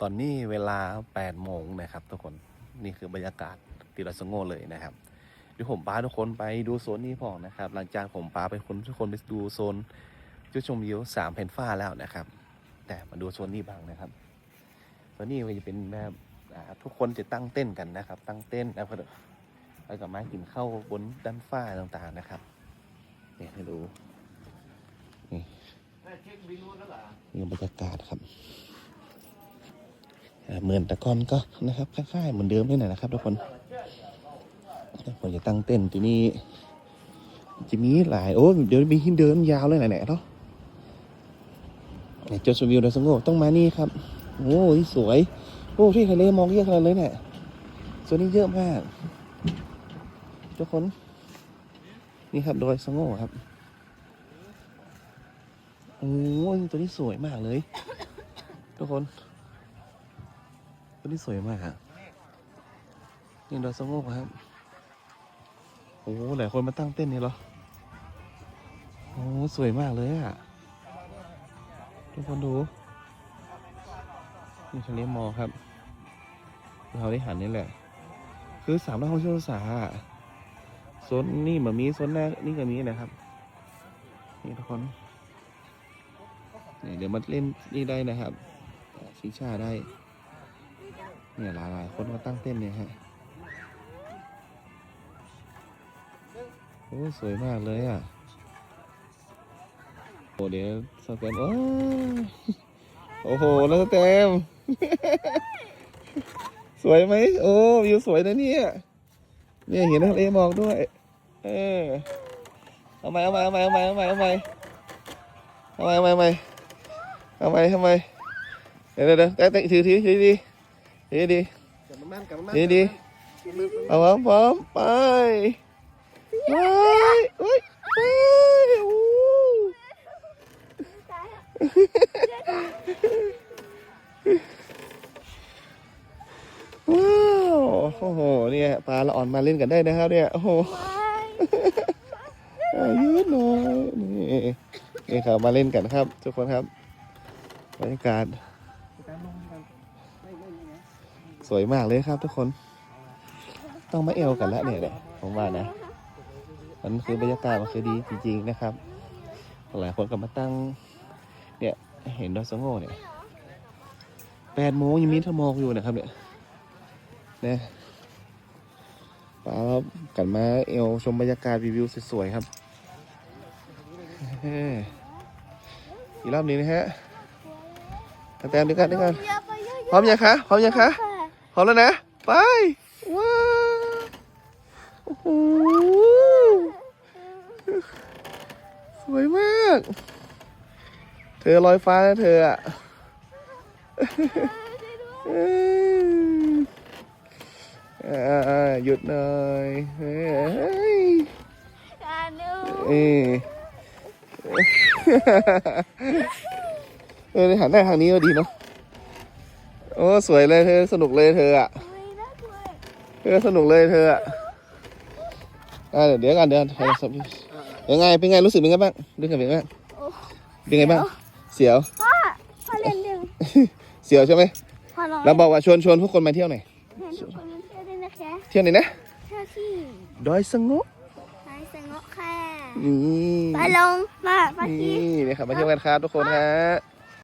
ตอนนี้เวลา8โมงนะครับทุกคนนี่คือบรรยากาศที่เราสงโง่เลยนะครับเดี๋ยวผมพาทุกคนไปดูโซนนี้พอนะครับ หลังจากผมพาไปคนทุกคนไปดูโซนจุดชมวิวสามแผ่นฟ้าแล้วนะครับ แต่มาดูโซนนี้บ้างนะครับโซนนี้มันจะเป็นแบบทุกคนจะตั้งเต้นกันนะครับ ตั้งเต้นแล้วก็แล้วก็มากินข้าวบนด้านฟ้าต่างๆนะครับเนี่ยให้ดูนี่นี่บรรยากาศครับ เหมือนแต่ก่อนก็นะครับคล้ายๆเหมือนเดิมนี่แหละนะครับทุกคนผมจะตั้งเต้นที่นี่จะมีหลายโอ้เดี๋ยวมีที่เดินยาวเลยไหนๆเนาะเนี่ยจุดชมวิวดอยสงโงต้องมานี่ครับโอ้ยสวย โอ้ที่ทะเลมองเยอะขนาดเลยเนี่ยส่วนนี้เยอะมากทุกคน นี่ครับดอยสงโงครับโอ้ยตัวนี้สวยมากเลย ทุกคน ตัวนี้สวยมากครับนี่ดอยสงบครับโอ้หลายคนมาตั้งเต้นนี่เหรอโอ้สวยมากเลยอะทุกคนดูนี่ทะเลมอครับเราได้หันนี่แหละ คือสามร้อยหกสิบองศาโซนนี่แบบมีโซนแรกนี่ก็มีนะครับ นี่ทุกคนนี่เดี๋ยวมาเล่นนี่ได้นะครับชิงชาได้ เนี่ยหลายหลายคนมาตั้งเต้นเนี่ยฮะโอ้สวยมากเลยอะโอ้เดี๋ยวสแตมโอ้โอ้โหแล้วสแตมสวยไหมโอ้วิวสวยนะเนี่ยเนี่ยเห็นทะเลหมอกด้วย เออเอาไหมเอาไหมเอาไหมเอาไหมเอาไหมเอาไหมเอาไหมเอาไหมเอาไหมเอาไหมเอาไหมเดี๋ยวเดี๋ยวเดี๋ยวแต่ถือถือถือดี ถือดีดีดีเอาพร้อมพร้อมไปไปไปไปโอ้ว้าวโอ้โหเนี่ยปลาละอ่อนมาเล่นกันได้นะครับ เนี่ยโอ้โหยืดหน่อยนี่นี่ครับมาเล่นกันครับ ทุกคนครับบรรยากาศ สวยมากเลยครับทุกคน ต้องมาเอวกันแล้วเนี่ยเนี่ยผมว่านะ มันคือบรรยากาศมันคือดีจริง ๆนะครับ หลายคนก็มาตั้ง เนี่ยเห็นดอยสงโง่เนี่ยแปดโมงยังมีทมองอยู่นะครับ เนี่ยนี่ป้าครับกันมาเอวชมบรรยากาศรีวิวสวยๆครับฮ้อีกรอบหนึงนะฮะแต้มเดียกันเดียกันพร้อมยังคะ พร้อมยังคะ พร้อมแล้วนะ ไป ว้าวโอ้โหสวยมาก เธอลอยฟ้านะเธออะเอ้ยอ่าหยุดหน่อยเฮ้ยเอ้ยเออหันหน้าทางนี้ก็ดีเนาะ โอ้สวยเลยเธอสนุกเลยเธออะเธอสนุกเลยเธออะอ่าเดี๋ยวเดี๋ยวกันเดี๋ยวถ่ายสับยังไงเป็นไงรู้สึกเป็นไงบ้างรู้สึกเป็นไงบ้างเป็นไงบ้างเสียวพ่อพ่อเรียนดึงเสียวใช่ไหมพ่อลองเราบอกว่าชวนชวนทุกคนมาเที่ยวหน่อยเห็นทุกคนมาเที่ยวด้วยนะคะเที่ยวไหนนะเที่ยวที่ดอยสงบไปสงบค่ะนี่ไปลงมาไปที่นี่นะครับมาเที่ยวกันครับทุกคนฮะ